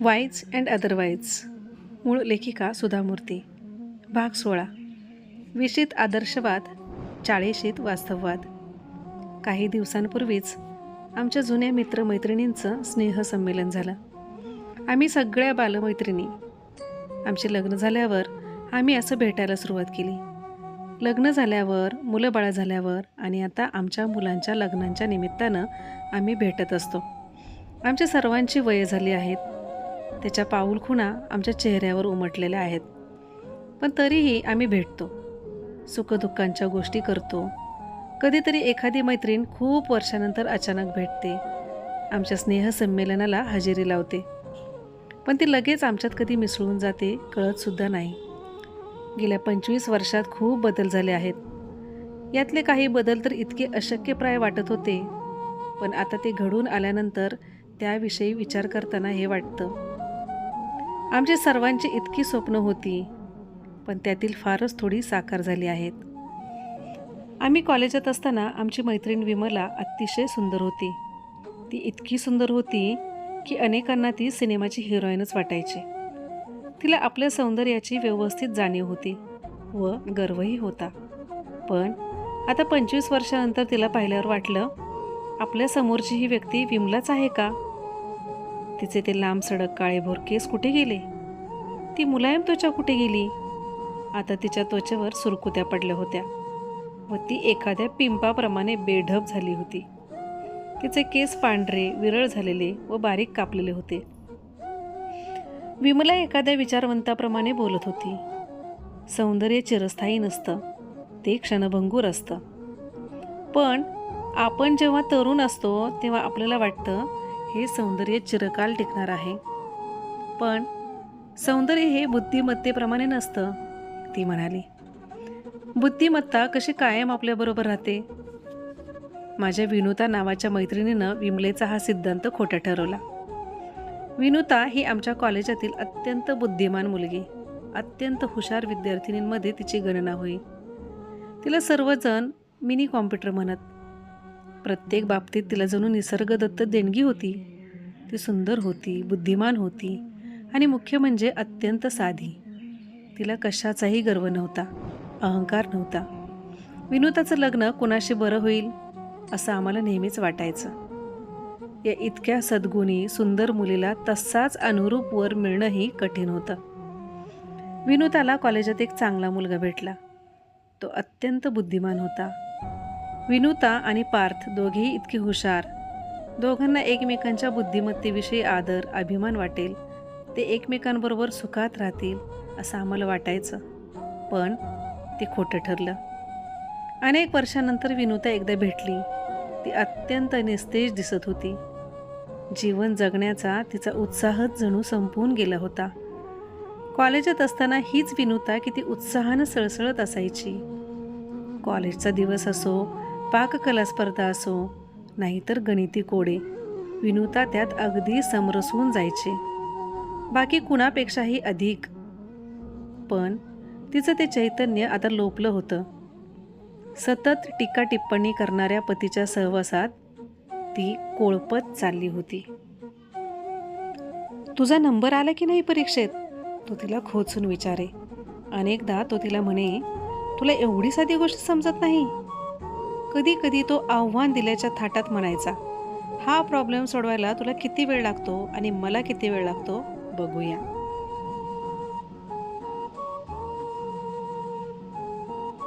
Wise and otherwise. मूळ लेखिका सुधा मूर्ती भाग सोळा. विशित आदर्शवाद चाळीशीत वास्तववाद. काही दिवसांपूर्वीच आमच्या जुन्या मित्रमैत्रिणींचं स्नेहसंमेलन झालं. आम्ही सगळ्या बालमैत्रिणी. आमचे लग्न झाल्यावर आम्ही असं भेटायला सुरुवात केली. लग्न झाल्यावर मुलं बाळा झाल्यावर आणि आता आमच्या मुलांच्या लग्नांच्या निमित्तानं आम्ही भेटत असतो. आमच्या सर्वांची वय झाली आहेत त्याच्या पाऊलखुणा आमच्या चेहऱ्यावर उमटलेल्या आहेत. पण तरीही आम्ही भेटतो. सुखदुःखांच्या गोष्टी करतो. कधीतरी एखादी मैत्रीण खूप वर्षानंतर अचानक भेटते. आमच्या स्नेहसंमेलनाला हजेरी लावते. पण ती लगेच आमच्यात कधी मिसळून जाते कळतसुद्धा नाही. गेल्या पंचवीस वर्षात खूप बदल झाले आहेत. यातले काही बदल तर इतके अशक्यप्राय वाटत होते. पण आता ते घडून आल्यानंतर त्याविषयी विचार करताना हे वाटतं. आमची सर्वांची इतकी स्वप्न होती पण त्यातील फारच थोडी साकार झाली आहेत. आम्ही कॉलेजात असताना आमची मैत्रीण विमला अतिशय सुंदर होती. ती इतकी सुंदर होती की अनेकांना ती सिनेमाची हिरोईनच वाटायची. तिला आपल्या सौंदर्याची व्यवस्थित जाणीव होती व गर्वही होता. पण आता पंचवीस वर्षानंतर तिला पाहिल्यावर वाटलं आपल्या समोरची ही व्यक्ती विमलाच आहे का? तिचे ते लांब सडक काळे भोर केस कुठे गेले? ती मुलायम त्वचा कुठे गेली? आता तिच्या त्वचेवर सुरकुत्या पडल्या होत्या व ती एखाद्या पिंपाप्रमाणे बेढप झाली होती. तिचे केस पांढरे विरळ झालेले व बारीक कापलेले होते. विमला एखाद्या विचारवंताप्रमाणे बोलत होती. सौंदर्य चिरस्थायी नसतं. ते क्षणभंगूर असतं. पण आपण जेव्हा तरुण असतो तेव्हा आपल्याला वाटतं हे सौंदर्य चिरकाल टिकणार आहे. पण सौंदर्य हे बुद्धिमत्तेप्रमाणे नसतं ती म्हणाली. बुद्धिमत्ता कशी कायम आपल्याबरोबर राहते? माझ्या विनुता नावाच्या मैत्रिणीनं विमलेचा हा सिद्धांत खोटा ठरवला. विनुता ही आमच्या कॉलेजातील अत्यंत बुद्धिमान मुलगी. अत्यंत हुशार विद्यार्थिनींमध्ये तिची गणना होई. तिला सर्वजण मिनी कॉम्प्युटर म्हणत प्रत्येक बाबतीत तिला जणू निसर्गदत्त देणगी होती. ती सुंदर होती बुद्धिमान होती आणि मुख्य म्हणजे अत्यंत साधी. तिला कशाचाही गर्व नव्हता अहंकार नव्हता. विनोदाचं लग्न कुणाशी बरं होईल असं आम्हाला नेहमीच वाटायचं. या इतक्या सद्गुणी सुंदर मुलीला तसाच अनुरूप वर मिळणंही कठीण होतं. विनोदाला कॉलेजात एक चांगला मुलगा भेटला. तो अत्यंत बुद्धिमान होता. विनुता आणि पार्थ दोघेही इतके हुशार. दोघांना एकमेकांच्या बुद्धिमत्तेविषयी आदर अभिमान वाटेल. ते एकमेकांबरोबर सुखात राहतील असं आम्हाला वाटायचं. पण ते खोटं ठरलं. अनेक वर्षानंतर विनुता एकदा भेटली. ती अत्यंत निस्तेज दिसत होती. जीवन जगण्याचा तिचा उत्साहच जणू संपवून गेला होता. कॉलेजात असताना हीच विनुता किती उत्साहानं सळसळत असायची. कॉलेजचा दिवस असो पाककला स्पर्धा असो नाहीतर गणिती कोडे विनुता त्यात अगदी समरसून जायचे. बाकी कुणापेक्षाही अधिक. पण तिचं ते चैतन्य आता लोपलं होतं. सतत टीका टिप्पणी करणाऱ्या पतीच्या सहवासात ती कोळपत चालली होती. तुझा नंबर आला की नाही परीक्षेत? तो तिला खोचून विचारे. अनेकदा तो तिला म्हणे तुला एवढी साधी गोष्ट समजत नाही. कधी कधी तो आव्हान दिल्याच्या थाटात म्हणायचा हा प्रॉब्लेम सोडवायला तुला किती वेळ लागतो आणि मला किती वेळ लागतो? बघूया.